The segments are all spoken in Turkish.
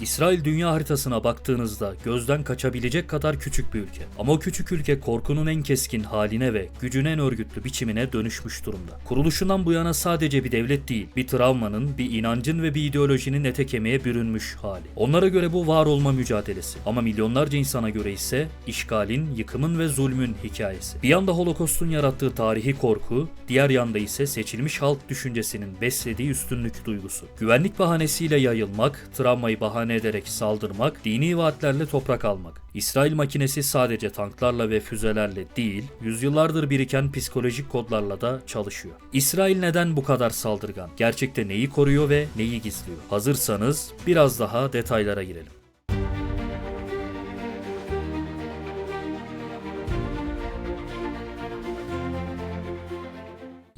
İsrail dünya haritasına baktığınızda gözden kaçabilecek kadar küçük bir ülke. Ama o küçük ülke korkunun en keskin haline ve gücün en örgütlü biçimine dönüşmüş durumda. Kuruluşundan bu yana sadece bir devlet değil, bir travmanın, bir inancın ve bir ideolojinin ete kemiğe bürünmüş hali. Onlara göre bu var olma mücadelesi. Ama milyonlarca insana göre ise işgalin, yıkımın ve zulmün hikayesi. Bir yanda Holokost'un yarattığı tarihi korku, diğer yanda ise seçilmiş halk düşüncesinin beslediği üstünlük duygusu. Güvenlik bahanesiyle yayılmak, travmayı bahane ederek saldırmak, dini vaatlerle toprak almak. İsrail makinesi sadece tanklarla ve füzelerle değil, yüzyıllardır biriken psikolojik kodlarla da çalışıyor. İsrail neden bu kadar saldırgan? Gerçekte neyi koruyor ve neyi gizliyor? Hazırsanız biraz daha detaylara girelim.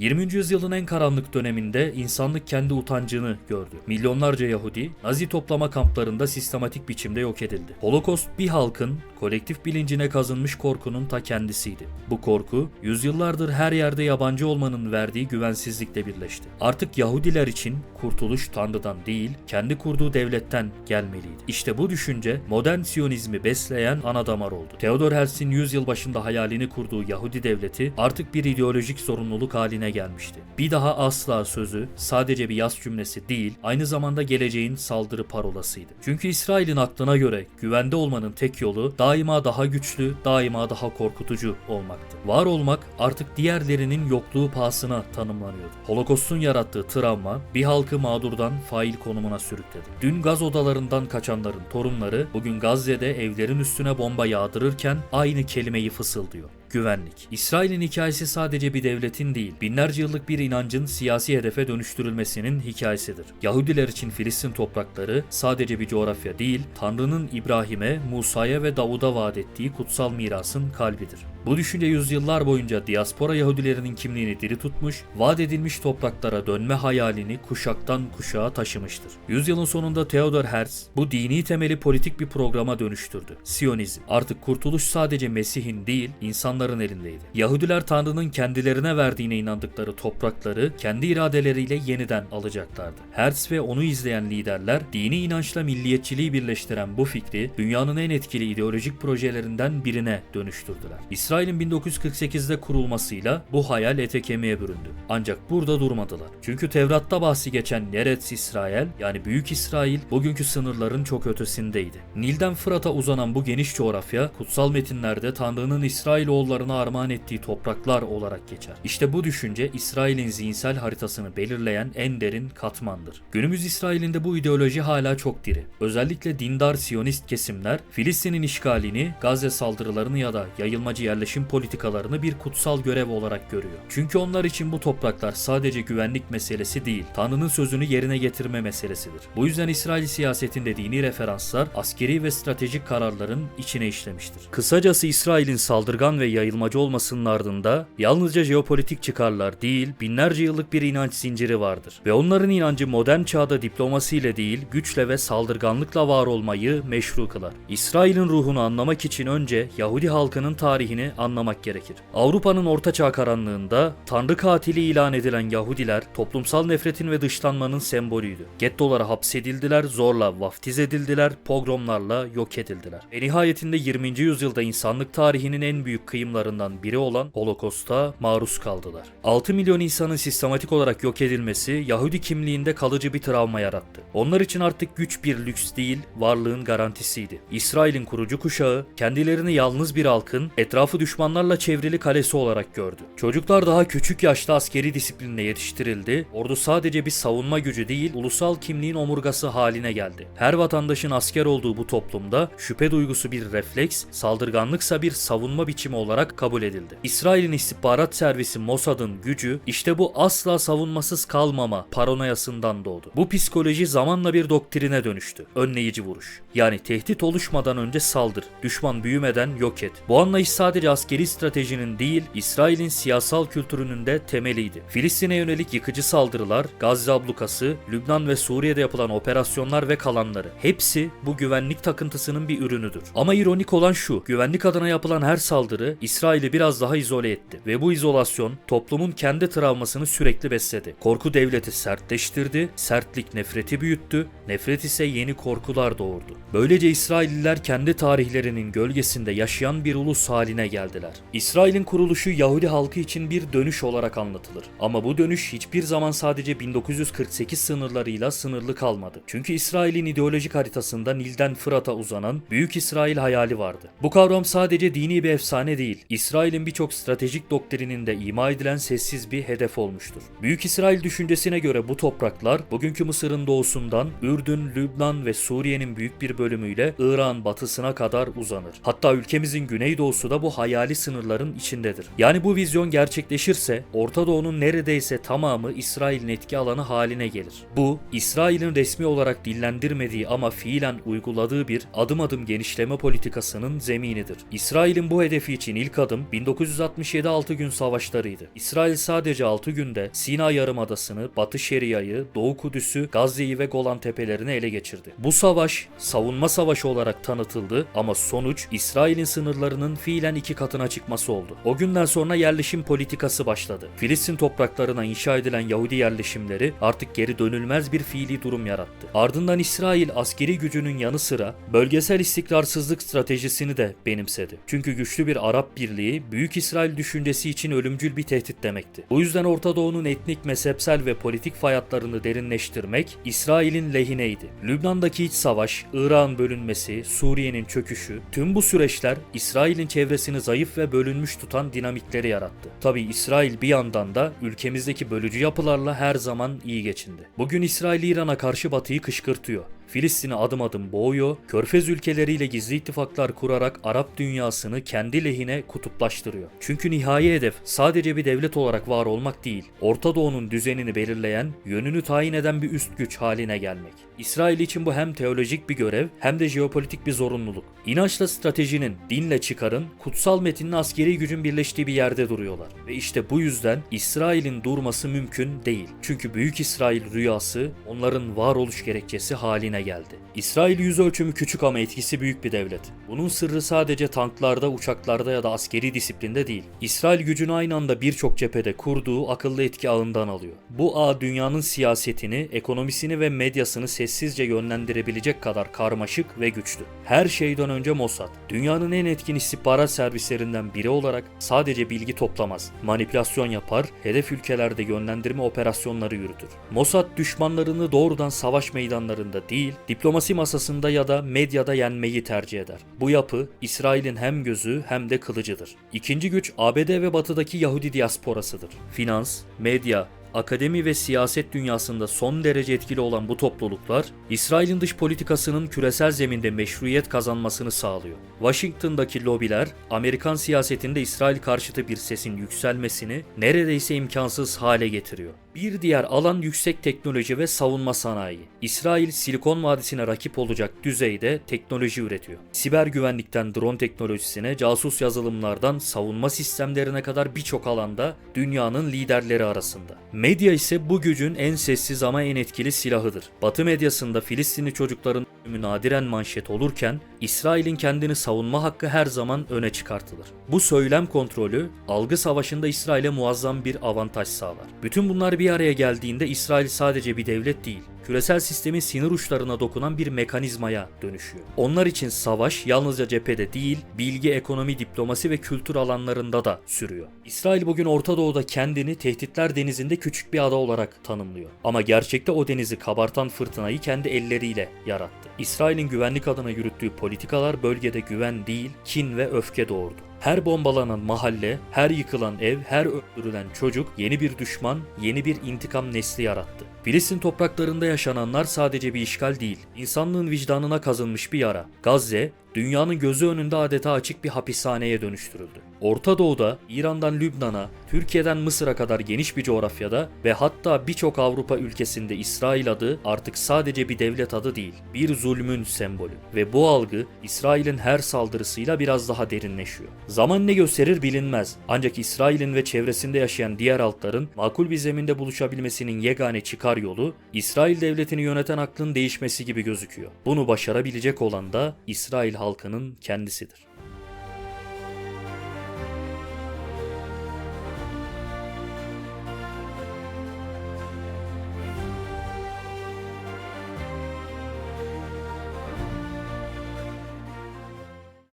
20. yüzyılın en karanlık döneminde insanlık kendi utancını gördü. Milyonlarca Yahudi Nazi toplama kamplarında sistematik biçimde yok edildi. Holokost bir halkın kolektif bilincine kazınmış korkunun ta kendisiydi. Bu korku yüzyıllardır her yerde yabancı olmanın verdiği güvensizlikle birleşti. Artık Yahudiler için kurtuluş Tanrı'dan değil, kendi kurduğu devletten gelmeliydi. İşte bu düşünce modern Siyonizmi besleyen ana damar oldu. Theodor Herzl'in yüzyıl başında hayalini kurduğu Yahudi devleti artık bir ideolojik zorunluluk haline gelmişti. Bir daha asla sözü sadece bir yaz cümlesi değil, aynı zamanda geleceğin saldırı parolasıydı. Çünkü İsrail'in aklına göre güvende olmanın tek yolu daima daha güçlü, daima daha korkutucu olmaktı. Var olmak artık diğerlerinin yokluğu pahasına tanımlanıyordu. Holokost'un yarattığı travma bir halkı mağdurdan fail konumuna sürükledi. Dün gaz odalarından kaçanların torunları bugün Gazze'de evlerin üstüne bomba yağdırırken aynı kelimeyi fısıldıyor güvenlik. İsrail'in hikayesi sadece bir devletin değil, binlerce yıllık bir inancın siyasi hedefe dönüştürülmesinin hikayesidir. Yahudiler için Filistin toprakları sadece bir coğrafya değil, Tanrı'nın İbrahim'e, Musa'ya ve Davud'a vaat ettiği kutsal mirasın kalbidir. Bu düşünce yüzyıllar boyunca diaspora Yahudilerinin kimliğini diri tutmuş, vaat edilmiş topraklara dönme hayalini kuşaktan kuşağa taşımıştır. Yüzyılın sonunda Theodor Herzl bu dini temeli politik bir programa dönüştürdü. Siyonizm. Artık kurtuluş sadece Mesih'in değil, insanların elindeydi. Yahudiler Tanrı'nın kendilerine verdiğine inandıkları toprakları kendi iradeleriyle yeniden alacaklardı. Herzl ve onu izleyen liderler dini inançla milliyetçiliği birleştiren bu fikri dünyanın en etkili ideolojik projelerinden birine dönüştürdüler. İsrail'in 1948'de kurulmasıyla bu hayal ete kemiğe büründü. Ancak burada durmadılar. Çünkü Tevrat'ta bahsi geçen Neretz İsrail yani Büyük İsrail bugünkü sınırların çok ötesindeydi. Nil'den Fırat'a uzanan bu geniş coğrafya kutsal metinlerde Tanrı'nın İsrailoğullarına armağan ettiği topraklar olarak geçer. İşte bu düşünce İsrail'in zihinsel haritasını belirleyen en derin katmandır. Günümüz İsrail'inde bu ideoloji hala çok diri. Özellikle dindar Siyonist kesimler Filistin'in işgalini, Gazze saldırılarını ya da yayılmacı yerleşim politikalarını bir kutsal görev olarak görüyor. Çünkü onlar için bu topraklar sadece güvenlik meselesi değil, Tanrı'nın sözünü yerine getirme meselesidir. Bu yüzden İsrail siyasetinde dini referanslar askeri ve stratejik kararların içine işlemiştir. Kısacası İsrail'in saldırgan ve yayılmacı olmasının ardında yalnızca jeopolitik çıkarlar değil, binlerce yıllık bir inanç zinciri vardır. Ve onların inancı modern çağda diplomasiyle değil, güçle ve saldırganlıkla var olmayı meşru kılar. İsrail'in ruhunu anlamak için önce Yahudi halkının tarihini anlamak gerekir. Avrupa'nın ortaçağ karanlığında Tanrı katili ilan edilen Yahudiler toplumsal nefretin ve dışlanmanın sembolüydü. Gettolara hapsedildiler, zorla vaftiz edildiler, pogromlarla yok edildiler. Ve nihayetinde 20. yüzyılda insanlık tarihinin en büyük kıyımlarından biri olan Holokost'a maruz kaldılar. 6 milyon insanın sistematik olarak yok edilmesi Yahudi kimliğinde kalıcı bir travma yarattı. Onlar için artık güç bir lüks değil, varlığın garantisiydi. İsrail'in kurucu kuşağı kendilerini yalnız bir halkın etrafı düşmanlarla çevrili kalesi olarak gördü. Çocuklar daha küçük yaşta askeri disiplinle yetiştirildi. Ordu sadece bir savunma gücü değil, ulusal kimliğin omurgası haline geldi. Her vatandaşın asker olduğu bu toplumda şüphe duygusu bir refleks, saldırganlıksa bir savunma biçimi olarak kabul edildi. İsrail'in istihbarat servisi Mossad'ın gücü işte bu asla savunmasız kalmama paranoyasından doğdu. Bu psikoloji zamanla bir doktrine dönüştü. Önleyici vuruş. Yani tehdit oluşmadan önce saldır, düşman büyümeden yok et. Bu anlayış sadece askeri stratejinin değil, İsrail'in siyasal kültürünün de temeliydi. Filistin'e yönelik yıkıcı saldırılar, Gazze ablukası, Lübnan ve Suriye'de yapılan operasyonlar ve kalanları hepsi bu güvenlik takıntısının bir ürünüdür. Ama ironik olan şu, güvenlik adına yapılan her saldırı İsrail'i biraz daha izole etti ve bu izolasyon toplumun kendi travmasını sürekli besledi. Korku devleti sertleştirdi, sertlik nefreti büyüttü, nefret ise yeni korkular doğurdu. Böylece İsrailliler kendi tarihlerinin gölgesinde yaşayan bir ulus haline geldiler. İsrail'in kuruluşu Yahudi halkı için bir dönüş olarak anlatılır. Ama bu dönüş hiçbir zaman sadece 1948 sınırlarıyla sınırlı kalmadı. Çünkü İsrail'in ideolojik haritasında Nil'den Fırat'a uzanan Büyük İsrail hayali vardı. Bu kavram sadece dini bir efsane değil, İsrail'in birçok stratejik doktrininde ima edilen sessiz bir hedef olmuştur. Büyük İsrail düşüncesine göre bu topraklar bugünkü Mısır'ın doğusundan Ürdün, Lübnan ve Suriye'nin büyük bir bölümüyle İran batısına kadar uzanır. Hatta ülkemizin güneydoğusu da bu hayali sınırların içindedir. Yani bu vizyon gerçekleşirse Orta Doğu'nun neredeyse tamamı İsrail'in etki alanı haline gelir. Bu, İsrail'in resmi olarak dillendirmediği ama fiilen uyguladığı bir adım adım genişleme politikasının zeminidir. İsrail'in bu hedefi için ilk adım 1967 6 gün savaşlarıydı. İsrail sadece 6 günde Sina Yarımadası'nı, Batı Şeria'yı, Doğu Kudüs'ü, Gazze'yi ve Golan Tepelerini ele geçirdi. Bu savaş savunma savaşı olarak tanıtıldı ama sonuç İsrail'in sınırlarının fiilen iki katına çıkması oldu. O günden sonra yerleşim politikası başladı. Filistin topraklarına inşa edilen Yahudi yerleşimleri artık geri dönülmez bir fiili durum yarattı. Ardından İsrail askeri gücünün yanı sıra bölgesel istikrarsızlık stratejisini de benimsedi. Çünkü güçlü bir Arap Birliği Büyük İsrail düşüncesi için ölümcül bir tehdit demekti. Bu yüzden Orta Doğu'nun etnik, mezhepsel ve politik fay hatlarını derinleştirmek İsrail'in lehineydi. Lübnan'daki iç savaş, Irak'ın bölünmesi, Suriye'nin çöküşü, tüm bu süreçler İsrail'in çevresini zayıf ve bölünmüş tutan dinamikleri yarattı. Tabi İsrail bir yandan da ülkemizdeki bölücü yapılarla her zaman iyi geçindi. Bugün İsrail İran'a karşı Batı'yı kışkırtıyor. Filistin'i adım adım boğuyor, Körfez ülkeleriyle gizli ittifaklar kurarak Arap dünyasını kendi lehine kutuplaştırıyor. Çünkü nihai hedef sadece bir devlet olarak var olmak değil, Orta Doğu'nun düzenini belirleyen, yönünü tayin eden bir üst güç haline gelmek. İsrail için bu hem teolojik bir görev hem de jeopolitik bir zorunluluk. İnançla stratejinin, dinle çıkarın, kutsal metinle askeri gücün birleştiği bir yerde duruyorlar. Ve işte bu yüzden İsrail'in durması mümkün değil. Çünkü Büyük İsrail rüyası onların varoluş gerekçesi haline geldi. İsrail yüz ölçümü küçük ama etkisi büyük bir devlet. Bunun sırrı sadece tanklarda, uçaklarda ya da askeri disiplinde değil. İsrail gücünü aynı anda birçok cephede kurduğu akıllı etki ağından alıyor. Bu ağ dünyanın siyasetini, ekonomisini ve medyasını sessizce yönlendirebilecek kadar karmaşık ve güçlü. Her şeyden önce Mossad, dünyanın en etkin istihbarat servislerinden biri olarak sadece bilgi toplamaz, manipülasyon yapar, hedef ülkelerde yönlendirme operasyonları yürütür. Mossad düşmanlarını doğrudan savaş meydanlarında değil, diplomasi masasında ya da medyada yenmeyi tercih eder. Bu yapı İsrail'in hem gözü hem de kılıcıdır. İkinci güç ABD ve batıdaki Yahudi diasporasıdır. Finans, medya, akademi ve siyaset dünyasında son derece etkili olan bu topluluklar, İsrail'in dış politikasının küresel zeminde meşruiyet kazanmasını sağlıyor. Washington'daki lobiler, Amerikan siyasetinde İsrail karşıtı bir sesin yükselmesini neredeyse imkansız hale getiriyor. Bir diğer alan yüksek teknoloji ve savunma sanayi. İsrail Silikon Vadisi'ne rakip olacak düzeyde teknoloji üretiyor. Siber güvenlikten drone teknolojisine, casus yazılımlardan savunma sistemlerine kadar birçok alanda dünyanın liderleri arasında. Medya ise bu gücün en sessiz ama en etkili silahıdır. Batı medyasında Filistinli çocukların ölümü nadiren manşet olurken İsrail'in kendini savunma hakkı her zaman öne çıkartılır. Bu söylem kontrolü algı savaşında İsrail'e muazzam bir avantaj sağlar. Bütün bunlar bir araya geldiğinde İsrail sadece bir devlet değil, küresel sistemin sinir uçlarına dokunan bir mekanizmaya dönüşüyor. Onlar için savaş yalnızca cephede değil, bilgi, ekonomi, diplomasi ve kültür alanlarında da sürüyor. İsrail bugün Orta Doğu'da kendini tehditler denizinde küçük bir ada olarak tanımlıyor. Ama gerçekte o denizi kabartan fırtınayı kendi elleriyle yarattı. İsrail'in güvenlik adına yürüttüğü politikalar bölgede güven değil, kin ve öfke doğurdu. Her bombalanan mahalle, her yıkılan ev, her öldürülen çocuk yeni bir düşman, yeni bir intikam nesli yarattı. Filistin topraklarında yaşananlar sadece bir işgal değil, insanlığın vicdanına kazınmış bir yara. Gazze, dünyanın gözü önünde adeta açık bir hapishaneye dönüştürüldü. Orta Doğu'da, İran'dan Lübnan'a, Türkiye'den Mısır'a kadar geniş bir coğrafyada ve hatta birçok Avrupa ülkesinde İsrail adı artık sadece bir devlet adı değil, bir zulmün sembolü. Ve bu algı İsrail'in her saldırısıyla biraz daha derinleşiyor. Zaman ne gösterir bilinmez. Ancak İsrail'in ve çevresinde yaşayan diğer halkların makul bir zeminde buluşabilmesinin yegane çıkar yolu İsrail devletini yöneten aklın değişmesi gibi gözüküyor. Bunu başarabilecek olan da İsrail halkının kendisidir.